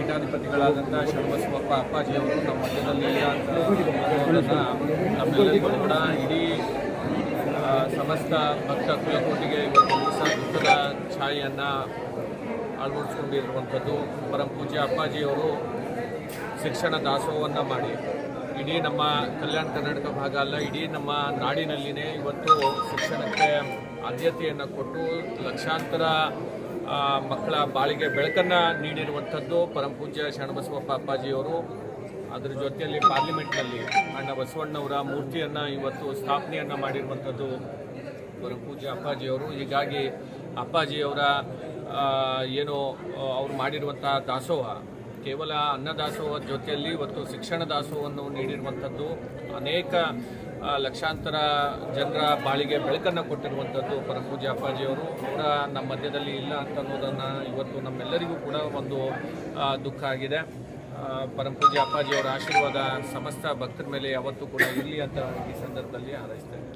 ಪೂಜ್ಯರಾದಂಥ ಶರಣಬಸವಪ್ಪ ಅಪ್ಪಾಜಿಯವರು ನಮ್ಮ ಮಧ್ಯದಲ್ಲಿ ಇಲ್ಲ ಅಂತ ನಮ್ಮೆಲ್ಲರಿಗೂ ಕೂಡ ಇಡೀ ಸಮಸ್ತ ಭಕ್ತ ಕುಲಕೋಟಿಗೆ ಇವತ್ತು ದಿವಸ ದುಃಖದ ಛಾಯೆಯನ್ನು ಅಳವಡಿಸ್ಕೊಂಡಿರುವಂಥದ್ದು. ಪರಂ ಪೂಜ್ಯ ಅಪ್ಪಾಜಿಯವರು ಶಿಕ್ಷಣ ದಾಸೋಹವನ್ನು ಮಾಡಿ. ಇಡೀ ನಮ್ಮ ಕಲ್ಯಾಣ ಕರ್ನಾಟಕ ಭಾಗ ಅಲ್ಲ, ಇಡೀ ನಮ್ಮ ನಾಡಿನಲ್ಲಿನೇ ಇವತ್ತು ಶಿಕ್ಷಣಕ್ಕೆ ಆದ್ಯತೆಯನ್ನು ಕೊಟ್ಟು ಲಕ್ಷಾಂತರ ಮಕ್ಕಳ ಬಾಳಿಗೆ ಬೆಳಕನ್ನು ನೀಡಿರುವಂಥದ್ದು ಪರಮ ಪೂಜ್ಯ ಶರಣಬಸವಪ್ಪ ಅಪ್ಪಾಜಿಯವರು ಅದರ ಜೊತೆಯಲ್ಲಿ ಪಾರ್ಲಿಮೆಂಟ್ನಲ್ಲಿ ಅಣ್ಣ ಬಸವಣ್ಣವರ ಮೂರ್ತಿಯನ್ನು ಇವತ್ತು ಸ್ಥಾಪನೆಯನ್ನು ಮಾಡಿರುವಂಥದ್ದು ಪರಮ ಪೂಜ್ಯ ಅಪ್ಪಾಜಿಯವರು. ಹೀಗಾಗಿ ಅಪ್ಪಾಜಿಯವರ ಏನು, ಅವರು ಮಾಡಿರುವಂಥ ದಾಸೋಹ, ಕೇವಲ ಅನ್ನದಾಸೋಹದ ಜೊತೆಯಲ್ಲಿ ಇವತ್ತು ಶಿಕ್ಷಣ ದಾಸೋಹವನ್ನು ನೀಡಿರುವಂಥದ್ದು ಅನೇಕ ಲಕ್ಷಾಂತರ ಜನರ ಬಾಳಿಗೆ ಬೆಳಕನ್ನು ಕೊಟ್ಟಿರುವಂಥದ್ದು ಪರಮ ಅಪ್ಪಾಜಿಯವರು ಕೂಡ ನಮ್ಮ ಮಧ್ಯದಲ್ಲಿ ಇಲ್ಲ ಅಂತ ಅನ್ನೋದನ್ನು ಇವತ್ತು ನಮ್ಮೆಲ್ಲರಿಗೂ ಕೂಡ ಒಂದು ದುಃಖ ಆಗಿದೆ. ಆ, ಪರಮ ಪೂಜ್ಯ ಅಪ್ಪಾಜಿಯವರ ಆಶೀರ್ವಾದ ಸಮಸ್ತ ಭಕ್ತರ ಮೇಲೆ ಯಾವತ್ತೂ ಕೂಡ ಇರಲಿ ಅಂತ ಈ ಸಂದರ್ಭದಲ್ಲಿ ಹಾರೈಸ್ತೇನೆ.